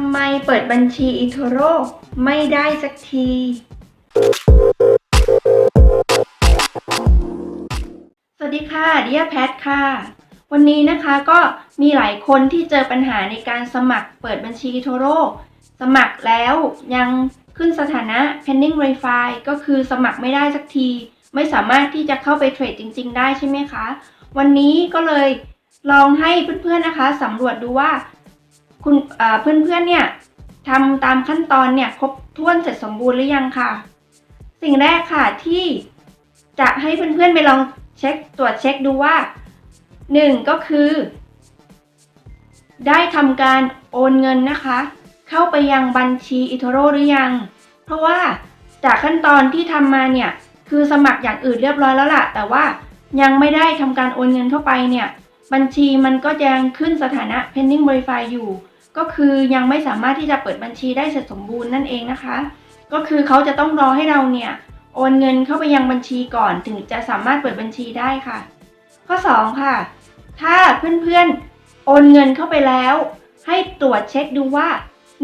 ำไมเปิดบัญชีอีโทโร่ไม่ได้สักที สวัสดีค่ะดิยาแพทค่ะ วันนี้นะคะก็มีหลายคนที่เจอปัญหาในการสมัครเปิดบัญชีอีโทโร่สมัครแล้วยังขึ้นสถานะ pending verify ก็คือสมัครไม่ได้สักที ไม่สามารถที่จะเข้าไปเทรดจริง ๆ ได้ใช่ไหมคะ วันนี้ก็เลยลองให้เพื่อนๆนะคะสำรวจดูว่า คุณเอ่อเพื่อนๆเนี่ยทำตามขั้นตอนเนี่ยครบถ้วนเสร็จสมบูรณ์หรือยังค่ะ สิ่งแรกค่ะที่จะให้เพื่อนๆไปลองเช็คตรวจเช็คดูว่าหนึ่งก็คือ ได้ทำการโอนเงินนะคะ เข้าไปยังบัญชีอิโทโรหรือยัง เพราะว่าจากขั้นตอนที่ทำมาเนี่ยคือสมัครอย่างอื่นเรียบร้อยแล้วล่ะ แต่ว่ายังไม่ได้ทำการโอนเงินเข้าไปเนี่ย บัญชีมันก็ยังขึ้นสถานะ pending verify อยู่ ก็คือยังไม่สามารถที่จะเปิดบัญชีได้เสร็จสมบูรณ์นั่นเองนะคะ ก็คือเขาจะต้องรอให้เราเนี่ยโอนเงินเข้าไปยังบัญชีก่อนถึงจะสามารถเปิดบัญชีได้ค่ะ ข้อ 2 ค่ะ ถ้าเพื่อนๆโอนเงินเข้าไปแล้ว ให้ตรวจเช็คดูว่า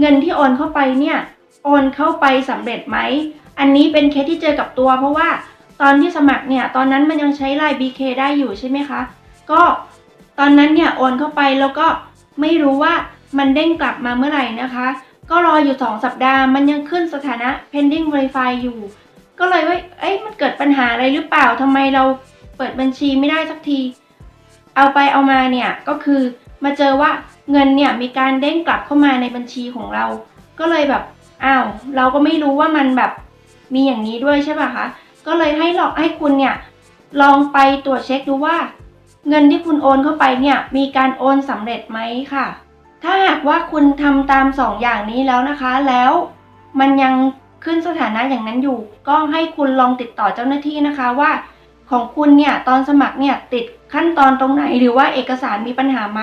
เงินที่โอนเข้าไปเนี่ยโอนเข้าไปสำเร็จไหม อันนี้เป็นเคสที่เจอกับตัว เพราะว่าตอนที่สมัครเนี่ยตอนนั้นมันยังใช้ไลน์ BK ได้อยู่ใช่ไหมคะ ก็ตอนนั้นเนี่ยโอนเข้าไปแล้วก็ไม่รู้ว่า มันเด้งกลับมาเมื่อไหร่นะคะ ก็รออยู่ 2 สัปดาห์ มันยังขึ้นสถานะ pending verify อยู่ ก็เลยว่าเอ้ยมันเกิดปัญหาอะไรหรือเปล่าทำไมเราเปิดบัญชีไม่ได้สักที เอาไปเอามาเนี่ยก็คือมาเจอว่าเงินเนี่ยมีการเด้งกลับเข้ามาในบัญชีของเรา ก็เลยแบบอ้าวเราก็ไม่รู้ว่ามันแบบมีอย่างนี้ด้วยใช่ป่ะคะก็เลยให้ลองให้คุณเนี่ยลองไปตรวจเช็คดูว่า เงินที่คุณโอนเข้าไปเนี่ยมีการโอนสำเร็จไหมค่ะ ถ้าหากว่าคุณทำตามสองอย่างนี้แล้วนะคะ แล้วมันยังขึ้นสถานะอย่างนั้นอยู่ ก็ให้คุณลองติดต่อเจ้าหน้าที่นะคะว่า ของคุณเนี่ยตอนสมัครเนี่ยติดขั้นตอนตรงไหนหรือว่าเอกสารมีปัญหาไหม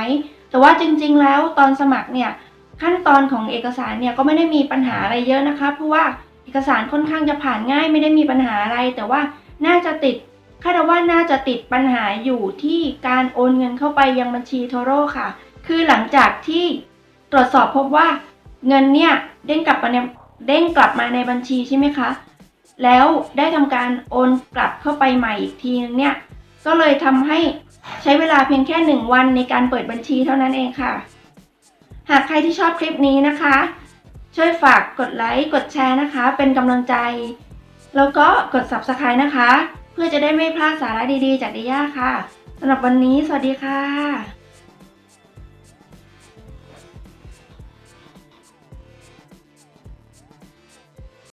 แต่ว่าจริงๆแล้วตอนสมัครเนี่ยขั้นตอนของเอกสารเนี่ยก็ไม่ได้มีปัญหาอะไรเยอะนะคะ เพราะว่าเอกสารค่อนข้างจะผ่านง่ายไม่ได้มีปัญหาอะไร แต่ว่าน่าจะติดคาดว่าน่าจะติดปัญหาอยู่ที่การโอนเงินเข้าไปยังบัญชีโทโร่ค่ะ คือหลังจากที่ตรวจสอบพบว่าเงินเนี่ยเด้งกลับมาในเด้งกลับมาในบัญชีใช่ไหมคะ แล้วได้ทำการโอนกลับเข้าไปใหม่อีกทีนึงเนี่ย ก็เลยทำให้ใช้เวลาเพียงแค่หนึ่งวันในการเปิดบัญชีเท่านั้นเองค่ะ หากใครที่ชอบคลิปนี้นะคะ ช่วยฝากกดไลค์ กดแชร์นะคะ เป็นกำลังใจ แล้วก็กด subscribe นะคะ เพื่อจะได้ไม่พลาดสาระดีๆ จากดิย่าค่ะสำหรับวันนี้ สวัสดีค่ะ